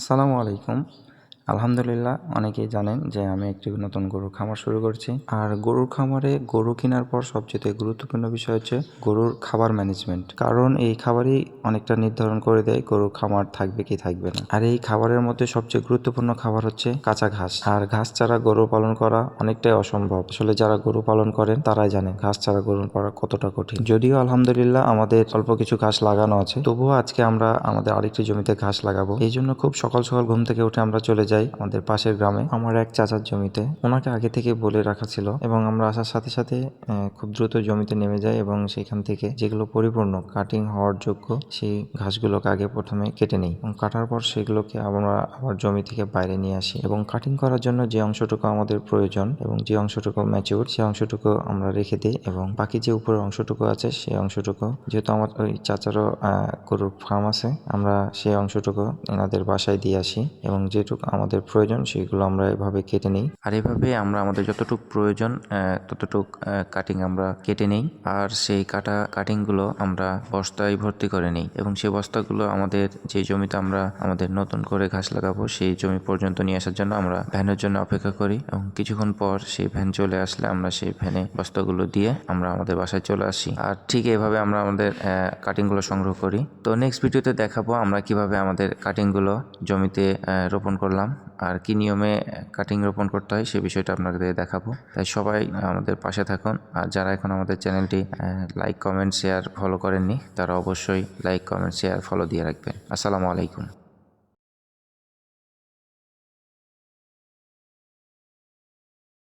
আসসালামু আলাইকুম। আলহামদুলিল্লাহ, অনেকেই জানেন যে আমি একটি নতুন গরুর খামার শুরু করছি। আর গরুর খামারে গরু কেনার পর সবচেয়ে গুরুত্বপূর্ণ বিষয় হচ্ছে গরুর খাবার ম্যানেজমেন্ট কারণ এই খাবারই অনেকটা নির্ধারণ করে দেয় গরুর খামার থাকবে কি থাকবে না। আর এই খাবারের মধ্যে সবচেয়ে গুরুত্বপূর্ণ খাবার হচ্ছে কাঁচা ঘাস। আর ঘাস ছাড়া গরু পালন করা অনেকটাই অসম্ভব। আসলে যারা গরু পালন করেন, তারাই জানে ঘাস ছাড়া গরু করা কতটা কঠিন। যদিও আলহামদুলিল্লাহ আমাদের অল্প কিছু ঘাস লাগানো আছে, তবুও আজকে আমরা আমাদের আরেকটি জমিতে ঘাস লাগাবো। এই জন্য খুব সকাল সকাল ঘুম থেকে উঠে আমরা চলে যাই আমাদের পাশের গ্রামে। আমার এক চাচার জমিতে। ওনাকে আগে থেকে বলে রাখা ছিল এবং আমরা আসার সাথে সাথে খুব দ্রুত জমিতে নেমে যাই এবং সেখান থেকে যেগুলো পরিপূর্ণ কাটিং হওয়ার যোগ্য, সেই ঘাসগুলোকে আগে প্রথমে কেটে নিই। এবং কাটার পর সেগুলোকে আমরা আবার জমি থেকে বাইরে নিয়ে আসি। এবং কাটিং করার জন্য যে অংশটুকু আমাদের প্রয়োজন এবং যে অংশটুকু ম্যাচিউর সেই অংশটুকু আমরা রেখে দিই এবং বাকি যে উপরের অংশটুকু আছে, সেই অংশটুকু, যেহেতু আমার ওই চাচারও গরুর ফার্ম আছে, আমরা সেই অংশটুকু এনাদের বাসায় দিয়ে আসি এবং যেটুকু আমাদের প্রয়োজন, সেগুলো আমরা এভাবে কেটে নিই। আর এভাবে আমরা আমাদের যতটুকু প্রয়োজন ততটুক কাটিং আমরা কেটে নিই। আর সেই কাটা কাটিংগুলো আমরা বস্তায় ভর্তি করে নিই। এবং সেই বস্তাগুলো আমাদের যে জমিতে আমরা আমাদের নতুন করে ঘাস লাগাবো, সেই জমি পর্যন্ত নিয়ে আসার জন্য আমরা ভ্যানের জন্য অপেক্ষা করি। এবং কিছুক্ষণ পর সেই ভ্যান চলে আসলে আমরা সেই ভ্যানে বস্তাগুলো দিয়ে আমরা আমাদের বাসায় চলে আসি। আর ঠিক এভাবে আমরা আমাদের কাটিংগুলো সংগ্রহ করি। তো নেক্সট ভিডিওতে দেখাবো আমরা কীভাবে আমাদের কাটিংগুলো জমিতে রোপণ করলাম। আর কি নিয়মে কাটিং রোপণ করতে হয় সে বিষয়টা আপনাদের দেখাবো। তাই সবাই আমাদের পাশে থাকুন। আর যারা এখন আমাদের চ্যানেলটি লাইক কমেন্ট শেয়ার ফলো করেননি, তারা অবশ্যই লাইক কমেন্ট শেয়ার ফলো দিয়ে রাখবেন। আসসালামু আলাইকুম।